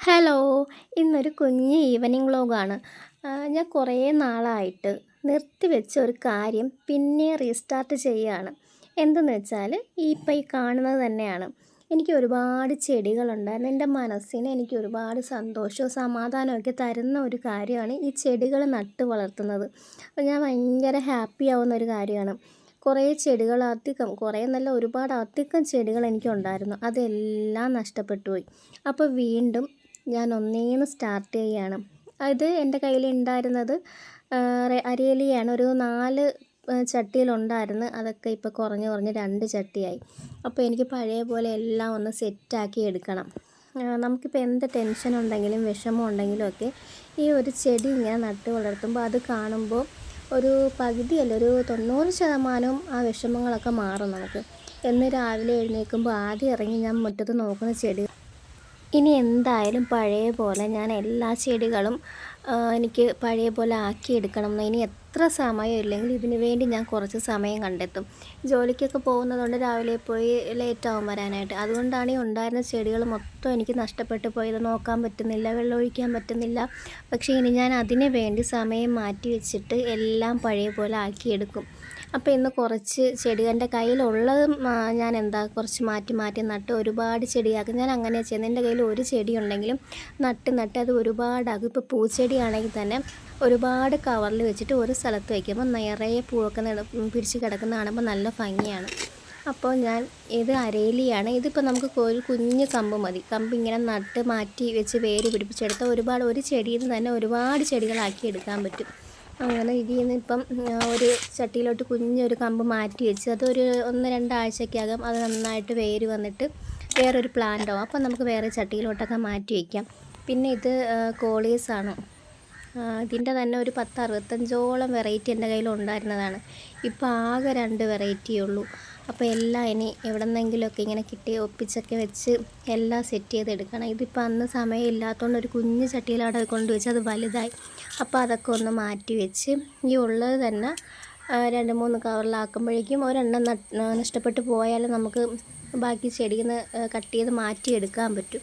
Hello ഇന്നൊരു കുഞ്ഞ് evening വ്ലോഗാണ് ഞാൻ കുറേ നാളായിട്ട് നിർത്തിവെച്ച ഒരു കാര്യം പിന്നെ റീസ്റ്റാർട്ട് ചെയ്യുകയാണ് എന്തെന്ന് വെച്ചാൽ ഈ ഇപ്പം ഈ കാണുന്നത് തന്നെയാണ്. എനിക്ക് ഒരുപാട് ചെടികളുണ്ടായിരുന്നു എന്റെ മനസ്സിന് എനിക്ക് ഒരുപാട് സന്തോഷവും സമാധാനവും ഒക്കെ തരുന്ന ഒരു കാര്യമാണ് ഈ ചെടികൾ നട്ട് വളർത്തുന്നത്. അപ്പോൾ ഞാൻ ഭയങ്കര ഹാപ്പി ആവുന്ന ഒരു കാര്യമാണ്. കുറേ ചെടികൾ അധികം കുറേ നല്ല ഒരുപാട് അധികം ചെടികൾ എനിക്കുണ്ടായിരുന്നു. അതെല്ലാം നഷ്ടപ്പെട്ടു പോയി. അപ്പോൾ വീണ്ടും ഞാൻ ഒന്നേന്ന് സ്റ്റാർട്ട് ചെയ്യുകയാണ് അത് എന്റെ കയ്യിൽ ഉണ്ടായിരുന്നത് അരിയലിയാണ്. ഒരു നാല് ചട്ടിയിലുണ്ടായിരുന്നു. അതൊക്കെ ഇപ്പോൾ കുറഞ്ഞ് കുറഞ്ഞ് രണ്ട് ചട്ടിയായി. അപ്പോൾ എനിക്ക് പഴയ പോലെ എല്ലാം ഒന്ന് സെറ്റാക്കി എടുക്കണം. നമുക്കിപ്പോൾ എന്ത് ടെൻഷൻ ഉണ്ടെങ്കിലും വിഷമം ഉണ്ടെങ്കിലും ഒക്കെ ഈ ഒരു ചെടി ഇങ്ങനെ നട്ട് വളർത്തുമ്പോൾ അത് കാണുമ്പോൾ ഒരു പകുതിയല്ല ഒരു തൊണ്ണൂറ് ശതമാനവും ആ വിഷമങ്ങളൊക്കെ മാറും നമുക്ക്. എന്ന് രാവിലെ എഴുന്നേൽക്കുമ്പോൾ ആദ്യം ഇറങ്ങി ഞാൻ മുറ്റത്ത് നോക്കുന്ന ചെടി ഇനി എന്തായാലും പഴയ പോലെ ഞാൻ എല്ലാ ചെടികളും എനിക്ക് പഴയ പോലെ ആക്കിയെടുക്കണം എന്ന് ഇനി എത്ര സമയം ഇല്ലെങ്കിൽ ഇതിനു വേണ്ടി ഞാൻ കുറച്ച് സമയം കണ്ടെത്തും. ജോലിക്കൊക്കെ പോകുന്നതുകൊണ്ട് രാവിലെ പോയി ലേറ്റാവും വരാനായിട്ട്. അതുകൊണ്ടാണ് ഈ ഉണ്ടായിരുന്ന ചെടികൾ മൊത്തം എനിക്ക് നഷ്ടപ്പെട്ടു പോയത്. നോക്കാൻ പറ്റുന്നില്ല വെള്ളമൊഴിക്കാൻ പറ്റുന്നില്ല. പക്ഷേ ഇനി ഞാൻ അതിനു വേണ്ടി സമയം മാറ്റി വെച്ചിട്ട് എല്ലാം പഴയ പോലെ ആക്കിയെടുക്കും അപ്പോൾ ഇന്ന് കുറച്ച് ചെടി എന്റെ കയ്യിലുള്ളത് ഞാൻ എന്താ കുറച്ച് മാറ്റി മാറ്റി നട്ട് ഒരുപാട് ചെടിയാക്കും. ഞാൻ അങ്ങനെ ചെയ്യുന്നത് എന്റെ കയ്യിൽ ഒരു ചെടി ഉണ്ടെങ്കിലും നട്ട് നട്ട് അത് ഒരുപാടാകും ഇപ്പോൾ പൂച്ചെടിയാണെങ്കിൽ തന്നെ ഒരുപാട് കവറിൽ വെച്ചിട്ട് ഒരു സ്ഥലത്ത് വയ്ക്കുമ്പോൾ നിറയെ പൂവൊക്കെ പിടിച്ച് കിടക്കുന്ന കാണുമ്പോൾ നല്ല ഭംഗിയാണ്. അപ്പോൾ ഞാൻ ഇത് അരയിലിയാണ്. ഇതിപ്പോൾ നമുക്ക് ഒരു കുഞ്ഞ് കമ്പ് മതി. കമ്പ് ഇങ്ങനെ നട്ട് മാറ്റി വെച്ച് വേര് പിടിപ്പിച്ചെടുത്താൽ ഒരുപാട് ഒരു ചെടിയിൽ നിന്ന് തന്നെ ഒരുപാട് ചെടികളാക്കി എടുക്കാൻ പറ്റും. അങ്ങനെ ഇതിൽ നിന്ന് ഇപ്പം ഒരു ചട്ടിയിലോട്ട് കുഞ്ഞൊരു കമ്പ് മാറ്റി വെച്ച് അതൊരു ഒന്ന് രണ്ടാഴ്ചക്കകം അത് നന്നായിട്ട് വേര് വന്നിട്ട് വേറൊരു പ്ലാന്റ് ആവും. അപ്പം നമുക്ക് വേറെ ചട്ടിയിലോട്ടൊക്കെ മാറ്റി വയ്ക്കാം പിന്നെ ഇത് കോളീസാണ് ഇതിന്റെ തന്നെ ഒരു പത്ത് അറുപത്തഞ്ചോളം വെറൈറ്റി എന്റെ കയ്യിൽ ഉണ്ടായിരുന്നതാണ് ഇപ്പോൾ ആകെ രണ്ട് വെറൈറ്റിയേ ഉള്ളൂ. അപ്പോൾ എല്ലാം ഇനി എവിടെ നിന്നെങ്കിലുമൊക്കെ ഇങ്ങനെ കിട്ടി ഒപ്പിച്ചൊക്കെ വെച്ച് എല്ലാം സെറ്റ് ചെയ്തെടുക്കണം. ഇതിപ്പോൾ അന്ന് സമയം ഇല്ലാത്തതുകൊണ്ട് ഒരു കുഞ്ഞു ചട്ടിയിൽ അവിടെ കൊണ്ടുവച്ച് അത് വലുതായി. അപ്പോൾ അതൊക്കെ ഒന്ന് മാറ്റി വെച്ച് ഈ ഉള്ളത് തന്നെ രണ്ട് മൂന്ന് കവറിലാക്കുമ്പോഴേക്കും ഒരെണ്ണം നഷ്ടപ്പെട്ടു പോയാലും നമുക്ക് ബാക്കി ചെടിയിൽ നിന്ന് കട്ട് ചെയ്ത് മാറ്റിയെടുക്കാൻ പറ്റും.